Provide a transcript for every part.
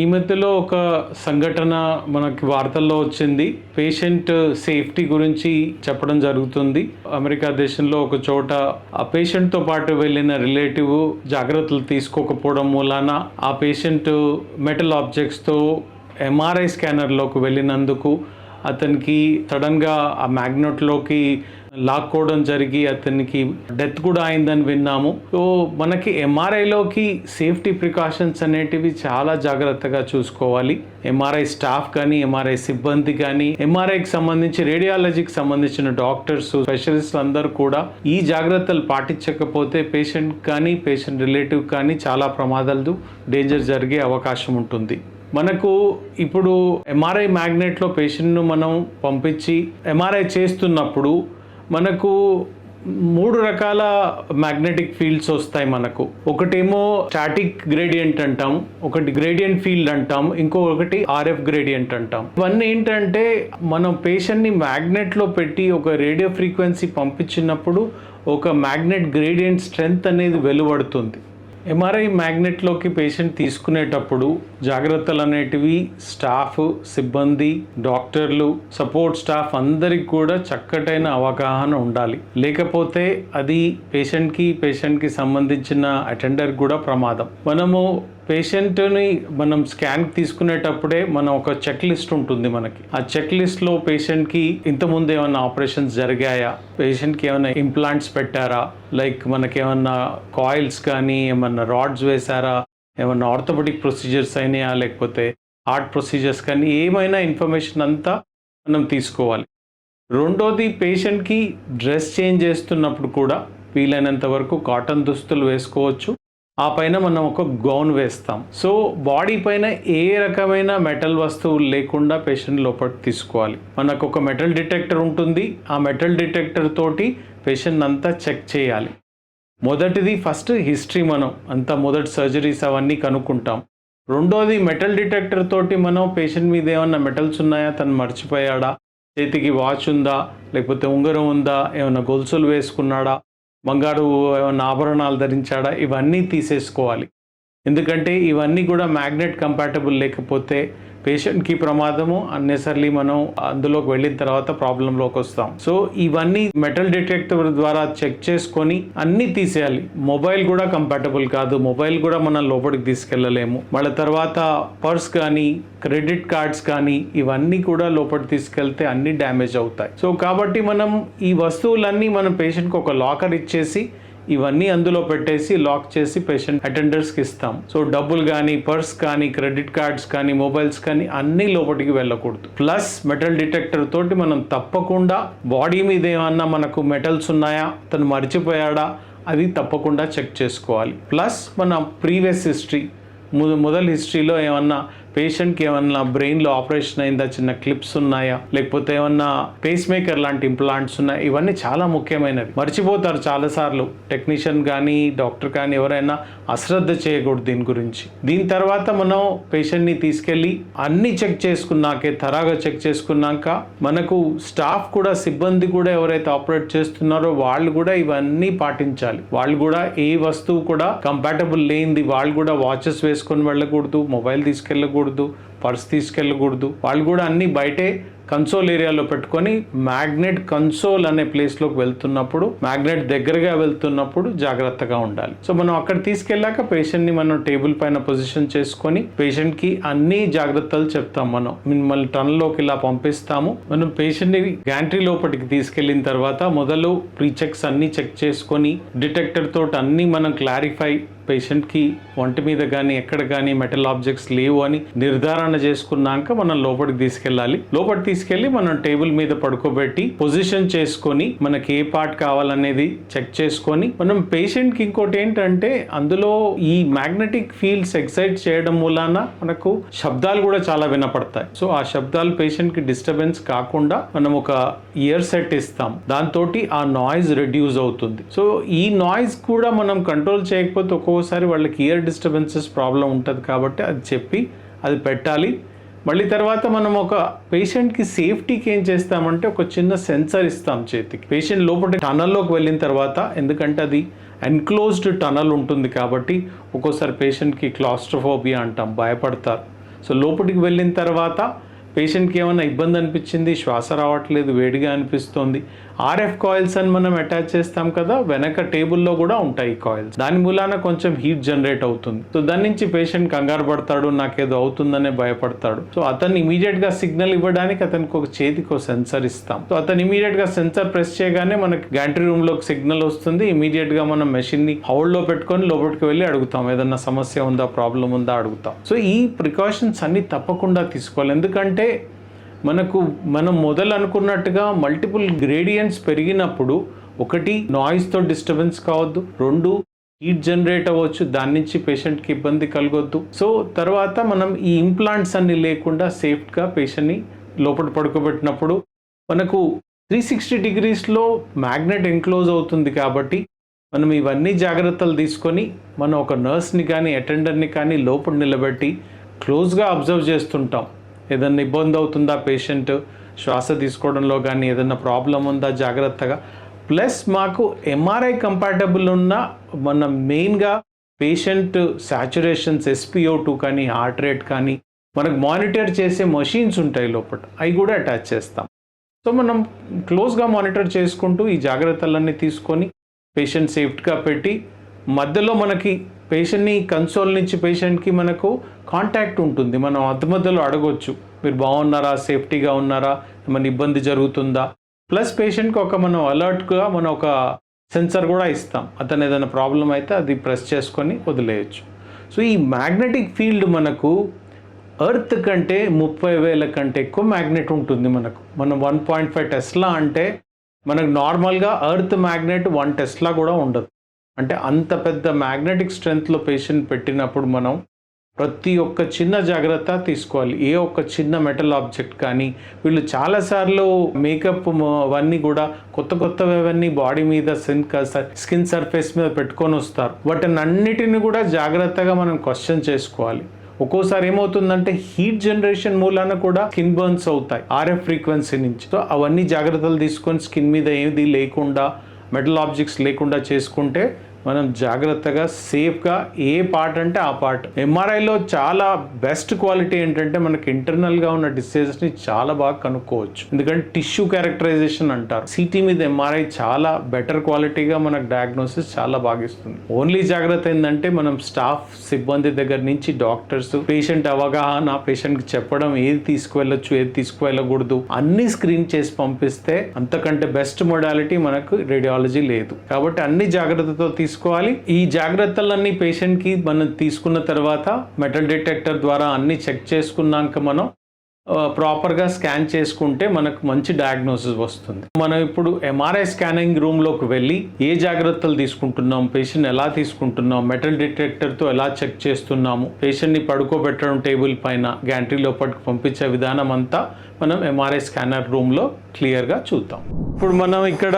ఈ మధ్యలో ఒక సంఘటన మనకి వార్తల్లో వచ్చింది. పేషెంట్ సేఫ్టీ గురించి చెప్పడం జరుగుతుంది. అమెరికా దేశంలో ఒక చోట ఆ పేషెంట్తో పాటు వెళ్ళిన రిలేటివ్ జాగ్రత్తలు తీసుకోకపోవడం మూలాన ఆ పేషెంట్ మెటల్ ఆబ్జెక్ట్స్తో ఎంఆర్ఐ స్కానర్లోకి వెళ్ళినందుకు అతనికి సడన్గా ఆ మ్యాగ్నెట్లోకి లాక్కోవడం జరిగి అతనికి డెత్ కూడా అయిందని విన్నాము. సో మనకి ఎంఆర్ఐలోకి సేఫ్టీ ప్రికాషన్స్ అనేటివి చాలా జాగ్రత్తగా చూసుకోవాలి. ఎంఆర్ఐ స్టాఫ్ కానీ ఎంఆర్ఐ సిబ్బంది కానీ ఎంఆర్ఐకి సంబంధించి రేడియాలజీకి సంబంధించిన డాక్టర్స్ స్పెషలిస్టులు అందరూ కూడా ఈ జాగ్రత్తలు పాటించకపోతే పేషెంట్ కానీ పేషెంట్ రిలేటివ్ కానీ చాలా ప్రమాదాలు డేంజర్ జరిగే అవకాశం ఉంటుంది. మనకు ఇప్పుడు ఎంఆర్ఐ మ్యాగ్నెట్లో పేషెంట్ను మనం పంపించి ఎంఆర్ఐ చేస్తున్నప్పుడు మనకు మూడు రకాల మ్యాగ్నెటిక్ ఫీల్డ్స్ వస్తాయి మనకు. ఒకటేమో స్టాటిక్ గ్రేడియంట్ అంటాం ఒకటి గ్రేడియంట్ ఫీల్డ్ అంటాం ఇంకొకటి ఆర్ఎఫ్ గ్రేడియంట్ అంటాం. ఇవన్నీ ఏంటంటే మనం పేషెంట్ని మ్యాగ్నెట్లో పెట్టి ఒక రేడియో ఫ్రీక్వెన్సీ పంపించినప్పుడు ఒక మ్యాగ్నెట్ గ్రేడియంట్ స్ట్రెంగ్త్ అనేది వెలువడుతుంది. ఎంఆర్ఐ మ్యాగ్నెట్లోకి పేషెంట్ తీసుకునేటప్పుడు జాగ్రత్తలు అనేటివి స్టాఫ్ సిబ్బంది డాక్టర్లు సపోర్ట్ స్టాఫ్ అందరికి కూడా చక్కటైన అవగాహన ఉండాలి. లేకపోతే అది పేషెంట్కి పేషెంట్కి సంబంధించిన అటెండర్ కూడా ప్రమాదం. మనము పేషెంట్ని మనం స్కాన్ తీసుకునేటప్పుడే మనం ఒక చెక్ లిస్ట్ ఉంటుంది మనకి. ఆ చెక్ లిస్ట్లో పేషెంట్కి ఇంతకుముందు ఏమైనా ఆపరేషన్స్ జరిగాయా? పేషెంట్కి ఏమైనా ఇంప్లాంట్స్ పెట్టారా? లైక్ మనకి ఏమన్నా కాయిల్స్ కానీ ఏమన్నా రాడ్స్ వేశారా? ఏమన్నా ఆర్థోపెడిక్ ప్రొసీజర్స్ అయినాయా? లేకపోతే హార్ట్ ప్రొసీజర్స్ కానీ ఏమైనా ఇన్ఫర్మేషన్ అంతా మనం తీసుకోవాలి. రెండోది పేషెంట్కి డ్రెస్ చేంజ్ చేస్తున్నప్పుడు కూడా వీలైనంత వరకు కాటన్ దుస్తులు వేసుకోవచ్చు. ఆ పైన మనం ఒక గౌన్ వేస్తాం. సో బాడీ పైన ఏ రకమైన మెటల్ వస్తువులు లేకుండా పేషెంట్ లోపలికి తీసుకోవాలి. మనకు ఒక మెటల్ డిటెక్టర్ ఉంటుంది. ఆ మెటల్ డిటెక్టర్ తోటి పేషెంట్ అంతా చెక్ చేయాలి. మొదటిది ఫస్ట్ హిస్టరీ మనం అంతా మొదటి సర్జరీస్ అవన్నీ కనుక్కుంటాం. రెండోది మెటల్ డిటెక్టర్ తోటి మనం పేషెంట్ మీద ఏమన్నా మెటల్స్ ఉన్నాయా? తను మర్చిపోయాడా? చేతికి వాచ్ ఉందా? లేకపోతే ఉంగరం ఉందా? ఏమైనా గొలుసులు వేసుకున్నాడా? బంగారు ఏమైనా ఆభరణాలు ధరించాడా? ఇవన్నీ తీసేసుకోవాలి. ఎందుకంటే ఇవన్నీ కూడా మ్యాగ్నెట్ కంపాటబుల్ లేకపోతే పేషెంట్కి ప్రమాదము అన్నెసర్లీ మనం అందులోకి వెళ్ళిన తర్వాత ప్రాబ్లంలోకి వస్తాం. సో ఇవన్నీ మెటల్ డిటెక్టర్ ద్వారా చెక్ చేసుకొని అన్నీ తీసేయాలి. మొబైల్ కూడా కంపాటబుల్ కాదు. మొబైల్ కూడా మనం లోపలికి తీసుకెళ్ళలేము. మళ్ళీ తర్వాత పర్స్ కానీ క్రెడిట్ కార్డ్స్ కానీ ఇవన్నీ కూడా లోపలికి తీసుకెళ్తే అన్ని డ్యామేజ్ అవుతాయి. సో కాబట్టి మనం ఈ వస్తువులన్నీ మనం పేషెంట్కి ఒక లాకర్ ఇచ్చేసి ఇవన్నీ అందులో పెట్టేసి లాక్ చేసి పేషెంట్ అటెండర్స్కి ఇస్తాం. సో డబ్బులు కానీ పర్స్ కానీ క్రెడిట్ కార్డ్స్ కానీ మొబైల్స్ కానీ అన్నీ లోపలికి వెళ్ళకూడదు. ప్లస్ మెటల్ డిటెక్టర్ తోటి మనం తప్పకుండా బాడీ మీద ఏమన్నా మనకు మెటల్స్ ఉన్నాయా తను మర్చిపోయాడా అది తప్పకుండా చెక్ చేసుకోవాలి. ప్లస్ మన ప్రీవియస్ హిస్టరీ మొదటి హిస్టరీలో ఏమన్నా పేషెంట్కి ఏమన్నా బ్రెయిన్లో ఆపరేషన్ అయిందా? చిన్న క్లిప్స్ ఉన్నాయా? లేకపోతే ఏమన్నా పేస్ మేకర్ లాంటి ఇంప్లాంట్స్ ఉన్నాయా? ఇవన్నీ చాలా ముఖ్యమైనవి. మర్చిపోతారు చాలాసార్లు. టెక్నీషియన్ కానీ డాక్టర్ కానీ ఎవరైనా అశ్రద్ధ చేయకూడదు దీని గురించి. దీని తర్వాత మనం పేషెంట్ని తీసుకెళ్ళి అన్ని చెక్ చేసుకున్నాకే తరాగా చెక్ చేసుకున్నాక మనకు స్టాఫ్ కూడా సిబ్బంది కూడా ఎవరైతే ఆపరేట్ చేస్తున్నారో వాళ్ళు కూడా ఇవన్నీ పాటించాలి. వాళ్ళు కూడా ఏ వస్తువు కూడా కంపాటబుల్ లేనిది వాళ్ళు కూడా వాచెస్ వేసుకొని వెళ్ళకూడదు మొబైల్ తీసుకెళ్ళకూడదు పర్స్ తీసుకెళ్ళకూడదు. వాళ్ళు కూడా అన్నీ బయటే కన్సోల్ ఏరియాలో పెట్టుకొని మ్యాగ్నెట్ కన్సోల్ అనే ప్లేస్లోకి వెళ్తున్నప్పుడు మ్యాగ్నెట్ దగ్గరగా వెళ్తున్నప్పుడు జాగ్రత్తగా ఉండాలి. సో మనం అక్కడ తీసుకెళ్ళాక పేషెంట్ని మనం టేబుల్ పైన పొజిషన్ చేసుకొని పేషెంట్కి అన్ని జాగ్రత్తలు చెప్తాం మనం. మిమ్మల్ని టన్లోకి ఇలా పంపిస్తాము. మనం పేషెంట్ని గ్యాంట్రీ లోపలికి తీసుకెళ్ళిన తర్వాత మొదలు ప్రీచెక్స్ అన్ని చెక్ చేసుకొని డిటెక్టర్ తోటి అన్ని మనం క్లారిఫై పేషెంట్కి ఒంటి మీద కానీ ఎక్కడ కానీ మెటల్ ఆబ్జెక్ట్స్ లేవు అని నిర్ధారణ చేసుకున్నాక మనం లోపలికి తీసుకెళ్ళాలి. లోపలికి తీసుకెళ్ళి మనం టేబుల్ మీద పడుకోబెట్టి పొజిషన్ చేసుకొని మనకి ఏ పార్ట్ కావాలనేది చెక్ చేసుకొని మనం పేషెంట్కి ఇంకోటి ఏంటంటే అందులో ఈ మ్యాగ్నెటిక్ ఫీల్డ్స్ ఎక్సైట్ చేయడం మూలాన మనకు శబ్దాలు కూడా చాలా వినపడతాయి. సో ఆ శబ్దాలు పేషెంట్కి డిస్టర్బెన్స్ కాకుండా మనం ఒక ఇయర్ సెట్ ఇస్తాం. దాంతో ఆ నాయిస్ రెడ్యూస్ అవుతుంది. సో ఈ నాయిస్ కూడా మనం కంట్రోల్ చేయకపోతే ఒక్కో ఒక్కోసారి వాళ్ళకి ఇయర్ డిస్టర్బెన్సెస్ ప్రాబ్లం ఉంటుంది కాబట్టి అది చెప్పి అది పెట్టాలి. మళ్ళీ తర్వాత మనం ఒక పేషెంట్కి సేఫ్టీకి ఏం చేస్తామంటే ఒక చిన్న సెన్సర్ ఇస్తాం చేతికి. పేషెంట్ లోపల టనల్లోకి వెళ్ళిన తర్వాత ఎందుకంటే అది ఎన్క్లోజ్డ్ టనల్ ఉంటుంది కాబట్టి ఒక్కోసారి పేషెంట్కి క్లాస్ట్రోఫోబియా అంటాం భయపడతారు. సో లోపలికి వెళ్ళిన తర్వాత పేషెంట్కి ఏమైనా ఇబ్బంది అనిపించింది? శ్వాస రావట్లేదు వేడిగా అనిపిస్తోంది. ఆర్ఎఫ్ కాయిల్స్ అని మనం అటాచ్ చేస్తాం కదా వెనక టేబుల్లో కూడా ఉంటాయి కాయిల్స్ దాని మూలాన కొంచెం హీట్ జనరేట్ అవుతుంది. సో దాని నుంచి పేషెంట్ కంగారు పడతాడు నాకేదో అవుతుందనే భయపడతాడు. సో అతను ఇమీడియట్గా సిగ్నల్ ఇవ్వడానికి అతనికి ఒక చేతికి ఒక సెన్సర్ ఇస్తాం. సో అతను ఇమీడియట్గా సెన్సర్ ప్రెస్ చేయగానే మనకి గ్యాంట్రీ రూమ్లో సిగ్నల్ వస్తుంది. ఇమీడియట్గా మనం మెషిన్ని లో పెట్టుకొని లోపలికి వెళ్ళి అడుగుతాం. ఏదన్నా సమస్య ఉందా ప్రాబ్లం ఉందా అడుగుతాం. సో ఈ ప్రికాషన్స్ అన్ని తప్పకుండా తీసుకోవాలి. ఎందుకంటే మనకు మనం మొదలు అనుకున్నట్టుగా మల్టిపుల్ గ్రేడియంట్స్ పెరిగినప్పుడు ఒకటి నాయిస్తో డిస్టర్బెన్స్ కావద్దు రెండు హీట్ జనరేట్ అవ్వచ్చు దాని నుంచి పేషెంట్కి ఇబ్బంది కలగొద్దు. సో తర్వాత మనం ఈ ఇంప్లాంట్స్ అన్ని లేకుండా సేఫ్గా పేషెంట్ని లోపల పడుకోబెట్టినప్పుడు మనకు త్రీ సిక్స్టీ డిగ్రీస్లో మ్యాగ్నెట్ ఎంక్లోజ్ అవుతుంది కాబట్టి మనం ఇవన్నీ జాగ్రత్తలు తీసుకొని మనం ఒక నర్స్ని కానీ అటెండర్ని కానీ లోపల నిలబెట్టి క్లోజ్గా అబ్జర్వ్ చేస్తుంటాం. ఏదన్నా ఇబ్బంది అవుతుందా పేషెంట్ శ్వాస తీసుకోవడంలో కానీ ఏదన్నా ప్రాబ్లం ఉందా? జాగ్రత్తగా. ప్లస్ మాకు ఎంఆర్ఐ కంపాటబుల్ ఉన్న మన మెయిన్గా పేషెంట్ సాచురేషన్స్ ఎస్పిఓ టూ కానీ హార్ట్ రేట్ కానీ మనకు మానిటర్ చేసే మషీన్స్ ఉంటాయి లోపల అవి కూడా అటాచ్ చేస్తాం. సో మనం క్లోజ్గా మానిటర్ చేసుకుంటూ ఈ జాగ్రత్తలన్నీ తీసుకొని పేషెంట్ సేఫ్ట్గా పెట్టి మధ్యలో మనకి పేషెంట్ని కన్సోల్ నుంచి పేషెంట్కి మనకు కాంటాక్ట్ ఉంటుంది. మనం అద్దె మధ్యలో అడగొచ్చు. మీరు బాగున్నారా? సేఫ్టీగా ఉన్నారా? ఏమైనా ఇబ్బంది జరుగుతుందా? ప్లస్ పేషెంట్కి ఒక మనం అలర్ట్గా మనం ఒక సెన్సర్ కూడా ఇస్తాం. అతను ఏదైనా ప్రాబ్లం అయితే అది ప్రెస్ చేసుకొని వదిలేయచ్చు. సో ఈ మ్యాగ్నెటిక్ ఫీల్డ్ మనకు ఎర్త్ కంటే ముప్పై వేల కంటే ఎక్కువ మ్యాగ్నెట్ ఉంటుంది మనకు. మనం వన్ పాయింట్ ఫైవ్ టెస్లా అంటే మనకు నార్మల్గా ఎర్త్ మ్యాగ్నెట్ వన్ టెస్లా కూడా ఉండదు. అంటే అంత పెద్ద మ్యాగ్నెటిక్ స్ట్రెంగ్త్లో పేషెంట్ పెట్టినప్పుడు మనం ప్రతి ఒక్క చిన్న జాగ్రత్త తీసుకోవాలి. ఏ ఒక్క చిన్న మెటల్ ఆబ్జెక్ట్ కానీ వీళ్ళు చాలాసార్లు మేకప్ అవన్నీ కూడా కొత్త కొత్తవి అవన్నీ బాడీ మీద స్కిన్ సర్ఫేస్ మీద పెట్టుకొని వస్తారు. వాటిని అన్నిటిని కూడా జాగ్రత్తగా మనం క్వశ్చన్ చేసుకోవాలి. ఒక్కోసారి ఏమవుతుందంటే హీట్ జనరేషన్ మూలాన కూడా స్కిన్ బర్న్స్ అవుతాయి ఆర్ఎఫ్ ఫ్రీక్వెన్సీ నుంచి. సో అవన్నీ జాగ్రత్తలు తీసుకొని స్కిన్ మీద ఏది లేకుండా మెటల్ ఆబ్జెక్ట్స్ లేకుండా చేసుకుంటే మనం జాగ్రత్తగా సేఫ్గా ఏ పార్ట్ అంటే ఆ పార్ట్. ఎంఆర్ఐలో చాలా బెస్ట్ క్వాలిటీ ఏంటంటే మనకి ఇంటర్నల్గా ఉన్న డిసీజెస్ని చాలా బాగా కనుక్కోవచ్చు. ఎందుకంటే టిష్యూ క్యారెక్టరైజేషన్ అంటారు. సిటీ మీద ఎంఆర్ఐ చాలా బెటర్ క్వాలిటీగా మనకు డయాగ్నోసిస్ చాలా బాగా ఇస్తుంది. ఓన్లీ జాగ్రత్త ఏంటంటే మనం స్టాఫ్ సిబ్బంది దగ్గర నుంచి డాక్టర్స్ పేషెంట్ అవగాహన పేషెంట్కి చెప్పడం ఏది తీసుకువెళ్ళొచ్చు ఏది తీసుకువెళ్ళకూడదు అన్ని స్క్రీన్ చేసి పంపిస్తే అంతకంటే బెస్ట్ మొడాలిటీ మనకు రేడియాలజీ లేదు. కాబట్టి అన్ని జాగ్రత్తతో తీసుకోవాలి. ఈ జాగ్రత్తలన్నీ పేషెంట్కి మనం తీసుకున్న తర్వాత మెటల్ డిటెక్టర్ ద్వారా అన్ని చెక్ చేసుకున్నాక మనం ప్రాపర్గా స్కాన్ చేసుకుంటే మనకు మంచి డయాగ్నోసిస్ వస్తుంది. మనం ఇప్పుడు ఎంఆర్ఐ స్కానింగ్ రూమ్లోకి వెళ్ళి ఏ జాగ్రత్తలు తీసుకుంటున్నాం పేషెంట్ ఎలా తీసుకుంటున్నాం మెటల్ డిటెక్టర్తో ఎలా చెక్ చేస్తున్నాము పేషెంట్ని పడుకోబెట్టడం టేబుల్ పైన గ్యాంట్రీ లోపలికి పంపించే విధానం అంతా మనం ఎంఆర్ఐ స్కానర్ రూమ్లో క్లియర్గా చూద్దాం. ఇప్పుడు మనం ఇక్కడ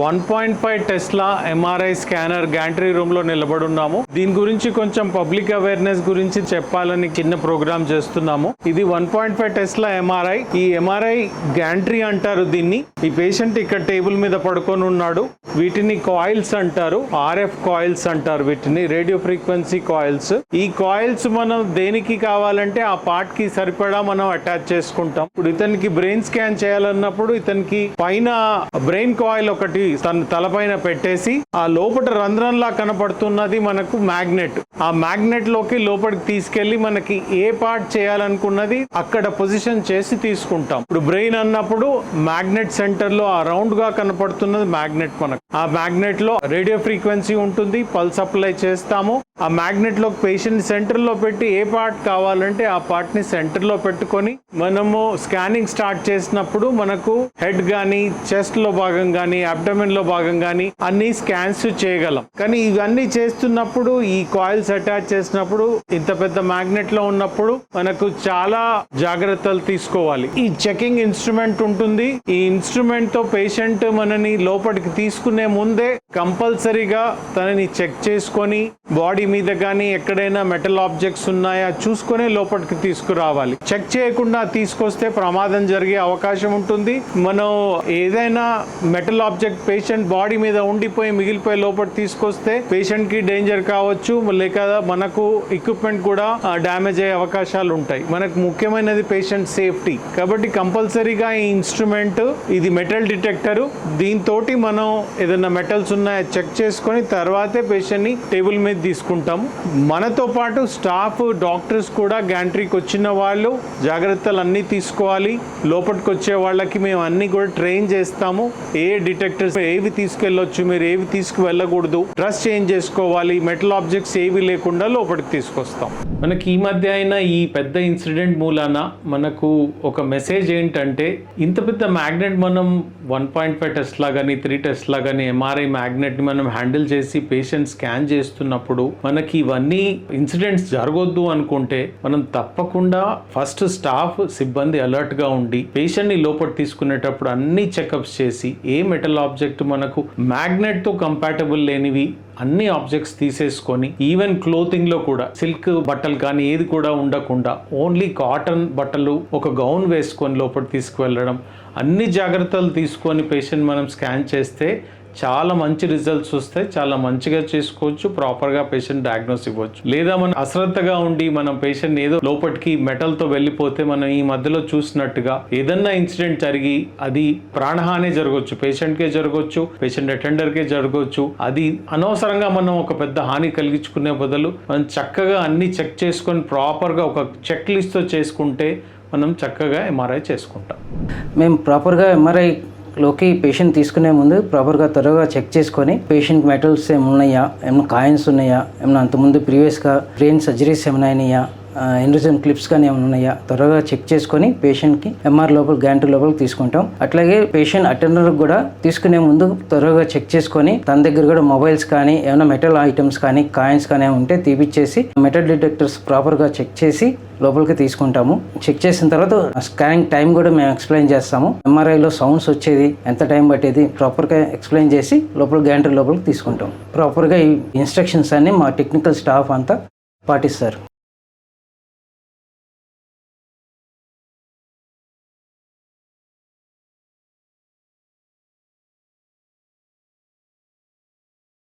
one point five tesla MRI scanner gantry రూమ్లో నిలబడి ఉన్నాము. దీని గురించి కొంచెం పబ్లిక్ అవేర్నెస్ గురించి చెప్పాలని చిన్న ప్రోగ్రామ్ చేస్తున్నాము. ఇది one point five tesla MRI ఈ ఎంఆర్ఐ గ్యాంట్రీ అంటారు దీన్ని. ఈ పేషెంట్ ఇక్కడ టేబుల్ మీద పడుకొని ఉన్నాడు. వీటిని కాయిల్స్ అంటారు. ఆర్ఎఫ్ కాయిల్స్ అంటారు వీటిని. రేడియో ఫ్రీక్వెన్సీ కాయిల్స్ ఈ కాయిల్స్ మనం దేనికి కావాలంటే ఆ పార్ట్కి సరిపడా మనం అటాచ్ చేసుకుంటాం. ఇప్పుడు ఇతనికి బ్రెయిన్ స్కాన్ చేయాలన్నప్పుడు ఇతనికి పైన బ్రెయిన్ కాయిల్ ఒకటి తన తలపైన పెట్టేసి ఆ లోపల రంధ్రంలా కనపడుతున్నది మనకు మ్యాగ్నెట్ ఆ మ్యాగ్నెట్లోకి లోపలికి తీసుకెళ్ళి మనకి ఏ పార్ట్ చేయాలనుకున్నది అక్కడ పొజిషన్ చేసి తీసుకుంటాం. ఇప్పుడు బ్రెయిన్ అన్నప్పుడు మ్యాగ్నెట్ సెంటర్లో ఆ రౌండ్గా కనపడుతున్నది మ్యాగ్నెట్ మనకు. ఆ మ్యాగ్నెట్లో రేడియో ఫ్రీక్వెన్సీ ఉంటుంది పల్స్ అప్లై చేస్తాము. ఆ మ్యాగ్నెట్లో పేషెంట్ సెంటర్లో పెట్టి ఏ పార్ట్ కావాలంటే ఆ పార్ట్ని సెంటర్లో పెట్టుకొని మనము స్కానింగ్ స్టార్ట్ చేసినప్పుడు మనకు హెడ్ కానీ చెస్ట్లో భాగం కానీ అబ్డమెన్లో భాగం కానీ అన్ని స్కాన్స్ చేయగలం. కానీ ఇవన్నీ చేస్తున్నప్పుడు ఈ కాయిల్స్ అటాచ్ చేసినప్పుడు ఇంత పెద్ద మ్యాగ్నెట్లో ఉన్నప్పుడు మనకు చాలా జాగ్రత్తలు తీసుకోవాలి. ఈ చెకింగ్ ఇన్స్ట్రుమెంట్ ఉంటుంది. ఈ ఇన్స్ట్రుమెంట్తో పేషెంట్ మనని లోపలికి తీసుకునే ముందే కంపల్సరీగా తనని చెక్ చేసుకొని బాడీ మీద కానీ ఎక్కడైనా మెటల్ ఆబ్జెక్ట్స్ ఉన్నాయా చూసుకొని లోపలికి తీసుకురావాలి. చెక్ చేయకుండా తీసుకొస్తే ప్రమాదం జరిగే అవకాశం ఉంటుంది. మనం ఏదైనా మెటల్ ఆబ్జెక్ట్ పేషెంట్ బాడీ మీద ఉండిపోయి మిగిలిపోయి లోపలికి తీసుకొస్తే పేషెంట్కి డేంజర్ కావచ్చు లేక మనకు ఎక్విప్మెంట్ కూడా డ్యామేజ్ అయ్యే అవకాశాలు ఉంటాయి. మనకు ముఖ్యమైనది పేషెంట్ సేఫ్టీ కాబట్టి కంపల్సరీగా ఈ ఇన్స్ట్రుమెంట్ ఇది మెటల్ డిటెక్టర్ దీంతో మనం ఏదైనా మెటల్స్ ఉన్నాయో చెక్ చేసుకొని తర్వాతే పేషెంట్ని టేబుల్ మీద తీసుకుంటాం. మనతో పాటు స్టాఫ్ డాక్టర్స్ కూడా గ్యాంట్రీకి వచ్చిన వాళ్ళు జాగ్రత్తలు అన్నీ తీసుకోవాలి. లోపలికి వచ్చే వాళ్ళకి మేము అన్ని కూడా ట్రైన్ చేస్తాము. ఏ డిటెక్టర్స్ ఏవి తీసుకెళ్ళొచ్చు మీరు ఏవి తీసుకు వెళ్ళకూడదు డ్రెస్ చేంజ్ చేసుకోవాలి. మెటల్ ఆబ్జెక్ట్స్ ఏవి లేకుండా లోపలికి తీసుకొస్తాం. మనకి ఈ మధ్య అయిన ఈ పెద్ద ఇన్సిడెంట్ మూలాన మనకు ఒక మెసేజ్ ఏంటంటే ఇంత పెద్ద మ్యాగ్నెట్ మనం వన్ పాయింట్ ఫైవ్ టెస్ట్ కానీ త్రీ టెస్ట్ కానీ ఎంఆర్ఐ మ్యాగ్నెట్ని మనం హ్యాండిల్ చేసి పేషెంట్ స్కాన్ చేస్తున్నప్పుడు మనకి ఇవన్నీ ఇన్సిడెంట్స్ జరగొద్దు అనుకుంటే మనం తప్పకుండా ఫస్ట్ స్టాఫ్ సిబ్బంది అలర్ట్గా ఉండి పేషెంట్ని లోపల తీసుకునేటప్పుడు అన్ని చెకప్స్ చేసి ఏ మెటల్ ఆబ్జెక్ట్ మనకు మ్యాగ్నెట్తో కంపాటబుల్ లేనివి అన్ని ఆబ్జెక్ట్స్ తీసేసుకొని ఈవెన్ క్లోతింగ్లో కూడా సిల్క్ బట్టలు కానీ ఏది కూడా ఉండకుండా ఓన్లీ కాటన్ బట్టలు ఒక గౌన్ వేసుకొని లోపల తీసుకువెళ్ళడం అన్ని జాగ్రత్తలు తీసుకొని పేషెంట్ మనం స్కాన్ చేస్తే చాలా మంచి రిజల్ట్స్ వస్తాయి. చాలా మంచిగా చేసుకోవచ్చు. ప్రాపర్గా పేషెంట్ డయాగ్నోస్ ఇవ్వచ్చు. లేదా మనం అశ్రద్ధగా ఉండి మనం పేషెంట్ ఏదో లోపలికి మెటల్తో వెళ్ళిపోతే మనం ఈ మధ్యలో చూసినట్టుగా ఏదన్నా ఇన్సిడెంట్ జరిగి అది ప్రాణహాని జరగవచ్చు పేషెంట్కే జరగవచ్చు పేషెంట్ అటెండర్కే జరగవచ్చు అది అనవసరంగా మనం ఒక పెద్ద హాని కలిగించుకునే బదులు మనం చక్కగా అన్ని చెక్ చేసుకొని ప్రాపర్గా ఒక చెక్ లిస్ట్తో చేసుకుంటే మనం చక్కగా ఎంఆర్ఐ చేసుకుంటాం. మేము ప్రాపర్గా ఎంఆర్ఐ లోకి పేషెంట్ తీసుకునే ముందు ప్రాపర్గా త్వరగా చెక్ చేసుకొని పేషెంట్ మెటల్స్ ఏమైనా ఉన్నాయా ఏమైనా కాయిన్స్ ఉన్నాయా? ఏమైనా అంతకుముందు ప్రీవియస్గా బ్రెయిన్ సర్జరీస్ ఏమైనా అయినాయా ఎండ్రిజన్ క్లిప్స్ కానీ ఏమైనా ఉన్నాయా? త్వరగా చెక్ చేసుకొని పేషెంట్కి ఎంఆర్ లోపల గ్యాంటు లోపలికి తీసుకుంటాం. అట్లాగే పేషెంట్ అటెండర్ కూడా తీసుకునే ముందు త్వరగా చెక్ చేసుకొని తన దగ్గర కూడా మొబైల్స్ కానీ ఏమైనా మెటల్ ఐటమ్స్ కానీ కాయిన్స్ కానీ ఉంటే తీపిచ్చేసి మెటల్ డిటెక్టర్స్ ప్రాపర్గా చెక్ చేసి లోపలికి తీసుకుంటాము. చెక్ చేసిన తర్వాత స్కానింగ్ టైం కూడా మేము ఎక్స్ప్లెయిన్ చేస్తాము. ఎంఆర్ఐలో సౌండ్స్ వచ్చేది ఎంత టైం పట్టేది ప్రాపర్గా ఎక్స్ప్లెయిన్ చేసి లోపల గ్యాంటర్ లోపలికి తీసుకుంటాం. ప్రాపర్గా ఈ ఇన్స్ట్రక్షన్స్ అన్ని మా టెక్నికల్ స్టాఫ్ అంతా పాటిస్తారు.